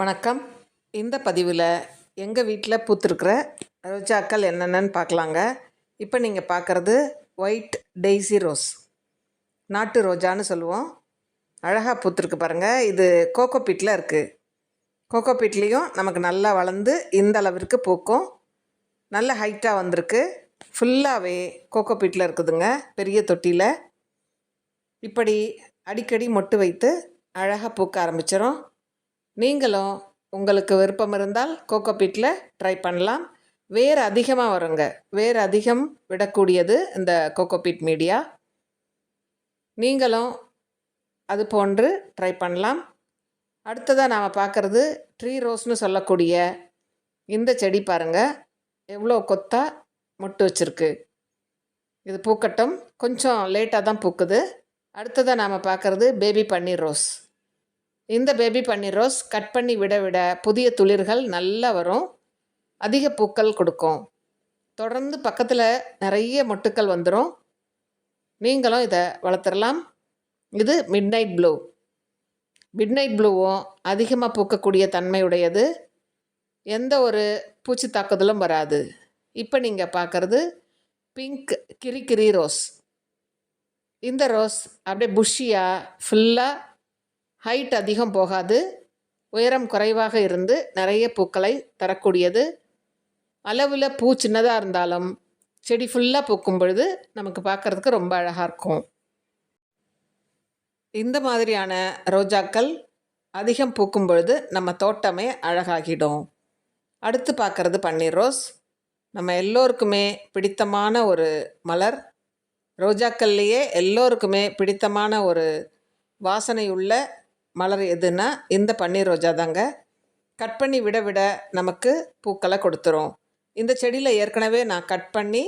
வணக்கம். இந்த பதிவில் எங்கள் வீட்டில் பூத்திருக்கிற ரோஜாக்கள் என்னென்னு பார்க்கலாங்க. இப்போ நீங்கள் பார்க்குறது ஒயிட் டெய்ஸி ரோஸ் நாட்டு ரோஜான்னு சொல்லுவோம். அழகாக பூத்திருக்கு பாருங்கள் இது கோகோ பீட்டில் இருக்குது கோகோ பீட்லேயும் நமக்கு நல்லா வளர்ந்து இந்த அளவிற்கு பூக்கும். நல்ல ஹைட்டாக வந்திருக்கு. ஃபுல்லாகவே கோகோ பீட்டில் இருக்குதுங்க. பெரிய தொட்டியில் இப்படி அடிக்கடி மொட்டு வைத்து அழகாக பூக்க ஆரம்பிச்சிடும் நீங்களும் உங்களுக்கு விருப்பம் இருந்தால் கோகோ பீட்டில் ட்ரை பண்ணலாம். வேர் அதிகமாக வருங்க. வேர் அதிகம் விடக்கூடியது இந்த கோகோ பீட் மீடியா. நீங்களும் அது போன்று ட்ரை பண்ணலாம். அடுத்ததாக நாம் பார்க்குறது ட்ரீ ரோஸ்னு சொல்லக்கூடிய இந்த செடி பாருங்கள் எவ்வளோ கொத்தாக மொட்டு வச்சுருக்கு. இது பூக்கட்டும். கொஞ்சம் லேட்டாக தான் பூக்குது. அடுத்ததாக நாம் பார்க்குறது பேபி பன்னீர் ரோஸ் இந்த பேபி பன்னீர் ரோஸ் கட் பண்ணி விட விட புதிய துளிர்கள் நல்லா வரும். அதிக பூக்கள் கொடுக்கும். தொடர்ந்து பக்கத்தில் நிறைய மொட்டுக்கள் வந்துடும் நீங்களும் இதை வளர்த்துடலாம் இது midnight blue midnight ப்ளூவும் அதிகமாக பூக்கக்கூடிய தன்மையுடையது. எந்த ஒரு பூச்சி தாக்குதலும் வராது. இப்போ நீங்கள் பார்க்குறது பிங்க் கிரி கிரி ரோஸ். இந்த ரோஸ் அப்படியே புஷ்ஷியாக ஃபுல்லாக ஹைட் அதிகம் போகாது. உயரம் குறைவாக இருந்து நிறைய பூக்களை தரக்கூடியது. அளவில் பூ சின்னதாக இருந்தாலும் செடி ஃபுல்லாக பூக்கும் பொழுது நமக்கு பார்க்குறதுக்கு ரொம்ப அழகாக இருக்கும். இந்த மாதிரியான ரோஜாக்கள் அதிகம் பூக்கும் பொழுது நம்ம தோட்டமே அழகாகிடும். அடுத்து பார்க்குறது பன்னீர் ரோஸ். நம்ம எல்லோருக்குமே பிடித்தமான ஒரு மலர். ரோஜாக்கள்லேயே எல்லோருக்குமே பிடித்தமான ஒரு வாசனையுள்ள மலர் எதுன்னா இந்த பன்னீர் ரோஜா தாங்க. கட் பண்ணி விட விட நமக்கு பூக்களை கொடுத்துரும். இந்த செடியில் ஏற்கனவே நான் கட் பண்ணி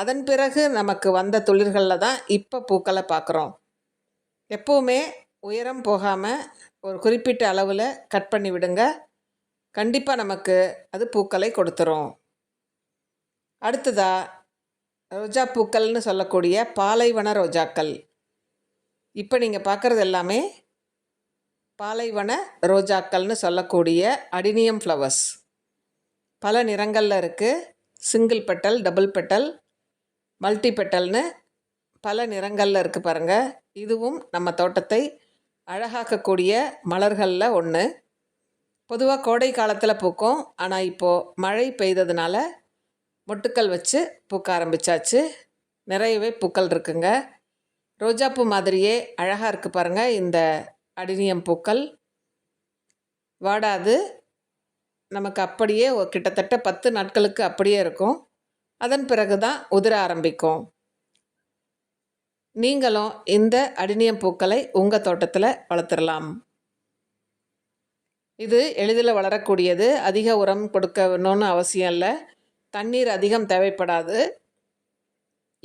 அதன் பிறகு நமக்கு வந்த துளிர்களில் தான் இப்போ பூக்களை பார்க்குறோம் எப்போவுமே உயரம் போகாமல் ஒரு குறிப்பிட்ட அளவில் கட் பண்ணி விடுங்க. கண்டிப்பாக நமக்கு அது பூக்களை கொடுத்துரும். அடுத்ததாக ரோஜா பூக்கள்னு சொல்லக்கூடிய பாலைவன ரோஜாக்கள். இப்போ நீங்கள் பார்க்குறது எல்லாமே பாலைவன ரோஜாக்கள்னு சொல்லக்கூடிய அடினியம் ஃப்ளவர்ஸ். பல நிறங்களில் இருக்குது single petal double petal multi பெட்டல்னு பல நிறங்களில் இருக்குது பாருங்கள் இதுவும் நம்ம தோட்டத்தை அழகாக்கக்கூடிய மலர்களில் ஒன்று பொதுவாக கோடை காலத்தில் பூக்கும். ஆனால் இப்போது மழை பெய்ததுனால மொட்டுக்கள் வச்சு பூக்க ஆரம்பித்தாச்சு நிறையவே பூக்கள் இருக்குங்க. ரோஜாப்பூ மாதிரியே அழகாக இருக்குது பாருங்கள் இந்த அடினியம் பூக்கள். வாடாது. நமக்கு அப்படியே கிட்டத்தட்ட பத்து நாட்களுக்கு அப்படியே இருக்கும். அதன் பிறகு தான் உதிர ஆரம்பிக்கும். நீங்களும் இந்த அடினியம் பூக்களை உங்கள் தோட்டத்தில் வளர்த்துடலாம் இது எளிதில் வளரக்கூடியது. அதிக உரம் கொடுக்கணும்னு அவசியம் இல்லை. தண்ணீர் அதிகம் தேவைப்படாது.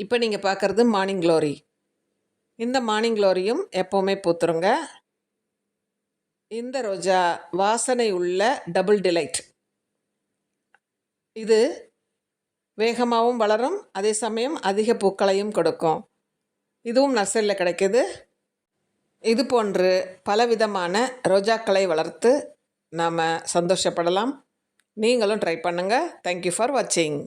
இப்போ நீங்கள் பார்க்குறது மார்னிங் க்ளோரி. இந்த மார்னிங் க்ளோரியும் எப்போவுமே பூத்துருங்க. இந்த ரோஜா வாசனை உள்ள டபுள் டிலைட் இது வேகமாகவும் வளரும் அதே சமயம் அதிக பூக்களையும் கொடுக்கும். இதுவும் நர்சரியில் கிடைக்கிது. இது போன்று பலவிதமான ரோஜாக்களை வளர்த்து நாம் சந்தோஷப்படலாம். நீங்களும் ட்ரை பண்ணுங்கள் தேங்க்யூ ஃபார் வாட்சிங்